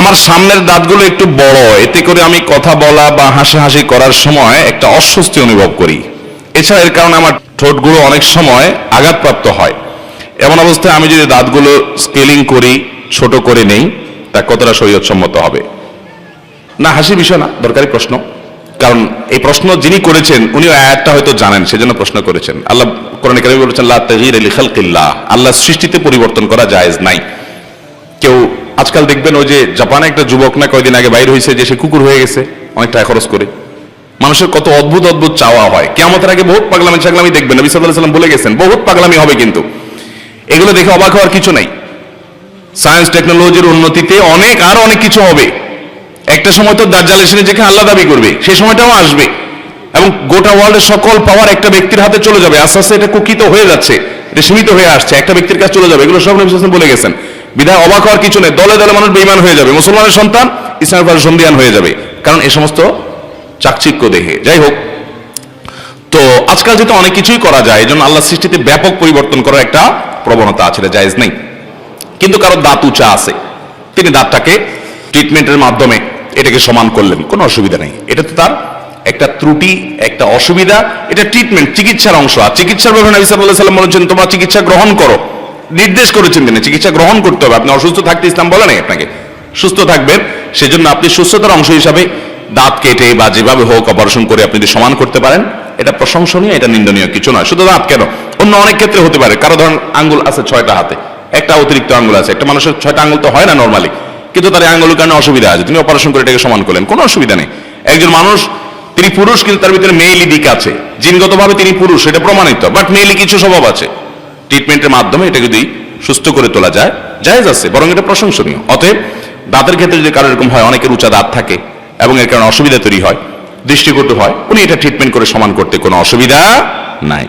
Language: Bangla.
আমার সামনের দাঁতগুলো একটু বড়, এতে করে আমি কথা বলা বা হাসাহাসি করার সময় একটা অস্বস্তি অনুভব করি। এছাড়া এর কারণে আমার ঠোঁটগুলো অনেক সময় আঘাতপ্রাপ্ত হয়। এমন অবস্থায় আমি যদি দাঁতগুলো স্কেলিং করি, ছোট করে নেই, তা কতটা শরীয়তসম্মত হবে? না হাসি বিষয় না, দরকারি প্রশ্ন। কারণ এই প্রশ্ন যিনি করেছেন উনি আয়াতটা হয়তো জানেন, সেজন্য প্রশ্ন করেছেন। আল্লাহ কোরআন কারিমে বলেছেন, লা তাগীর আলি আল্লাহ সৃষ্টিতে পরিবর্তন করা জায়েজ নাই। কেউ আজকাল দেখবেন ওই যে জাপানে একটা যুবক না কয়দিন আগে বাইর হয়েছে যে সে কুকুর হয়ে গেছে, অনেক টাকা খরচ করে। মানুষের কত অদ্ভুত অদ্ভুত চাওয়া হয়। কেমতের আগে বহুত পাগলামি ছাগলামি দেখবেন, নবী সাল্লাহ সাল্লাম বলে গেছেন, বহুত পাগলামি হবে কিন্তু। এগুলো দেখে অবাক হওয়ার কিছু নাই। সায়েন্স টেকনোলজির উন্নতিতে অনেক আর অনেক কিছু হবে। একটা সময় তো দাজ্জাল এসে নিজেকে আল্লাহ দাবি করবে, সেই সময়টাও আসবে। এবং গোটা ওয়ার্ল্ডের সকল পাওয়ার একটা ব্যক্তির হাতে চলে যাবে। আস্তে আস্তে এটা কুকিত হয়ে যাচ্ছে, এটা সীমিত হয়ে আসছে, একটা ব্যক্তির কাছে চলে যাবে। এগুলো সব নবী বলে গেছেন। বিধায় অবাক হওয়ার কিছু নেই। দলে দলে মানুষ বেইমান হয়ে যাবে। মুসলমানের সন্তান ইসলামের পাশে সন্ধিয়ান হয়ে যাবে। কারণ এই সমস্ত চাকচিক্য দেখে যাই হোক, তো আজকাল যেহেতু অনেক কিছুই করা যায় এই জন্য আল্লাহ সৃষ্টিতে ব্যাপক পরিবর্তন করার একটা প্রবণতা আছে, এটা জায়েজ নেই। কিন্তু কারও দাঁত উঁচা আছে, তিনি দাঁতটাকে ট্রিটমেন্টের মাধ্যমে এটাকে সমান করলেন। কোনো অসুবিধা নেই। এটা তো তার একটা ত্রুটি, একটা অসুবিধা। এটা ট্রিটমেন্ট চিকিৎসার অংশ। আর চিকিৎসার ব্যাপারে নবী আলাইহি সাল্লাম বলেছেন, তোমরা চিকিৎসা গ্রহণ করো। নির্দেশ করেছেন তিনি, চিকিৎসা গ্রহণ করতে হবে। আপনি অসুস্থ থাকতে ইসলাম বলে নাই আপনাকে। সুস্থ থাকবেন, সেজন্য আপনি সুস্থতার অংশ হিসাবে দাঁত কেটে বা যেভাবে হোক অপারেশন করে আপনি যদি সমান করতে পারেন, এটা প্রশংসনীয়, এটা নিন্দনীয়, কিছু নয়। শুধু দাঁত কেন? অন্য অনেক ক্ষেত্রে হতে পারে। কারও ধরেন আঙ্গুল আছে ছয়টা হাতে, একটা অতিরিক্ত আঙ্গুল আছে, একটা মানুষের ছয়টা আঙ্গুল তো হয় না নর্মালি কিন্তু তার আঙ্গুলের কারণে অসুবিধা আছে। তিনি অপারেশন করে এটাকে সমান করলেন, কোনো অসুবিধা নেই। একজন মানুষ, তিনি পুরুষ, কিন্তু তার ভিতরে মেইলি দিক আছে। জিনগতভাবে তিনি পুরুষ এটা প্রমাণিত বাট মেইলি কিছু স্বভাব আছে। ট্রিটমেন্টের মাধ্যমে এটা যদি সুস্থ করে তোলা যায়, জায়েজ আছে, বরং এটা প্রশংসনীয়। অতএব দাঁতের ক্ষেত্রে যদি কারও এরকম হয়, অনেকের উঁচা দাঁত থাকে এবং এর কারণে অসুবিধা তৈরি হয়, দৃষ্টিকটু হয়, উনি এটা ট্রিটমেন্ট করে সমান করতে কোনো অসুবিধা নাই।